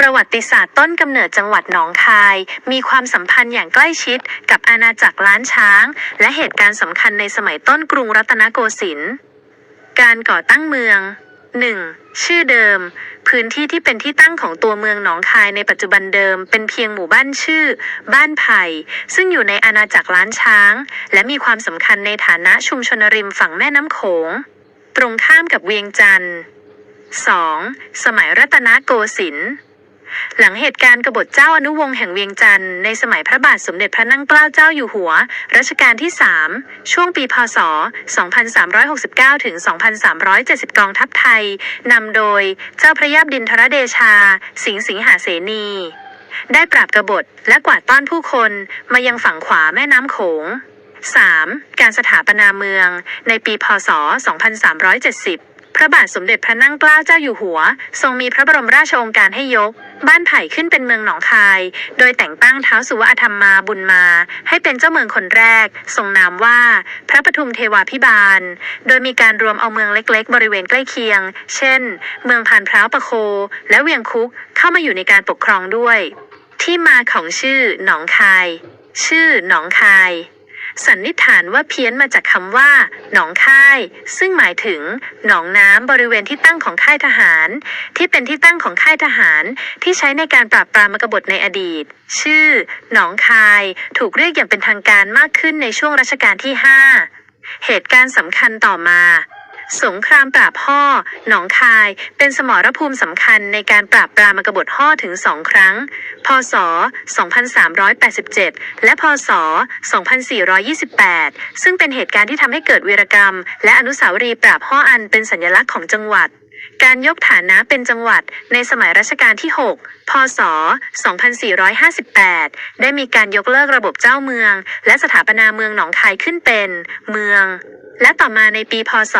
ประวัติศาสตร์ต้นกำเนิดจังหวัดหนองคาย มีความสัมพันธ์อย่างใกล้ชิดกับอาณาจักรล้านช้าง และเหตุการณ์สำคัญในสมัยต้นกรุงรัตนโกสินทร์การก่อตั้งเมือง 1. ชื่อเดิม พื้นที่ที่เป็นที่ตั้งของตัวเมืองหนองคายในปัจจุบันเดิม เป็นเพียงหมู่บ้านชื่อ บ้านไผ่ซึ่งอยู่ในอาณาจักรล้านช้าง และมีความสำคัญในฐานะชุมชนริมฝั่งแม่น้ำโขง ตรงข้ามกับเวียงจันทร์ 2. สมัยรัตนโกสินทร์ หลังเหตุการณ์กบฏเจ้าอนุวงศ์แห่งเวียงจันทร์ในสมัยพระบาทสมเด็จพระนั่งเกล้าเจ้าอยู่หัว รัชกาลที่ 3 ช่วงปีพศ 2369 ถึง 2370 กองทัพไทย นำโดยเจ้าพระยาบดินทรเดชา สิงห์สิงหาเสนีได้ปราบกบฏและกวาดต้อนผู้คนมายังฝั่งขวาแม่น้ำโขง 3. การสถาปนาเมือง ในปีพศ 2370 พระบาทสมเด็จพระนั่งเกล้าเจ้าอยู่หัว ทรงมีพระบรมราชโองการให้ยก บ้านไผ่ขึ้นเป็นเมืองหนองคาย โดยแต่งตั้งเท้าสุวธรรมมาบุญมา ให้เป็นเจ้าเมืองคนแรก ทรงนามว่าพระปทุมเทวาพิบาล โดยมีการรวมเอาเมืองเล็กๆ บริเวณใกล้เคียง เช่น เมืองพานพร้าวประโค และเวียงคุกเข้ามาอยู่ในการปกครองด้วย ที่มาของชื่อหนองคาย ชื่อหนองคาย สันนิษฐานว่าเพี้ยนมาจากคำว่า หนองค่าย ซึ่งหมายถึง หนองน้ำบริเวณที่ตั้งของค่ายทหาร ที่เป็นที่ตั้งของค่ายทหาร ที่ใช้ในการปราบปรามกบฏในอดีต ชื่อ หนองคาย ถูกเรียกอย่างเป็นทางการมากขึ้นในช่วงรัชกาลที่ 5 เหตุการณ์สำคัญต่อมา สงครามปราบห่อหนองคาย เป็นสมรภูมิสำคัญในการปราบปรามกบฏห่อถึงสองครั้ง พศ 2387 และพศ 2428 ซึ่งเป็นเหตุการณ์ที่ทำให้เกิดวีรกรรม และอนุสาวรีย์ปราบห่ออันเป็นสัญลักษณ์ของจังหวัด การยกฐานะเป็นจังหวัดในสมัยรัชกาลที่ 6 พศ 2458 ได้มีการยกเลิกระบบเจ้าเมือง และสถาปนาเมืองหนองคายขึ้นเป็นเมือง และต่อมาในปี พศ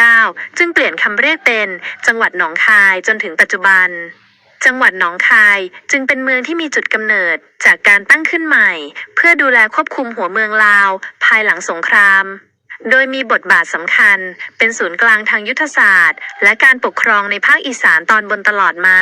2459 จึงเปลี่ยนคำเรียกเป็นจังหวัดหนองคายจนถึงปัจจุบันจังหวัดหนองคายจึงเป็นเมืองที่มีจุดกำเนิดจากการตั้งขึ้นใหม่ เพื่อดูแลควบคุมหัวเมืองลาว ภายหลังสงคราม โดยมีบทบาทสำคัญ เป็นศูนย์กลางทางยุทธศาสตร์ และการปกครองในภาคอีสานตอนบนตลอดมา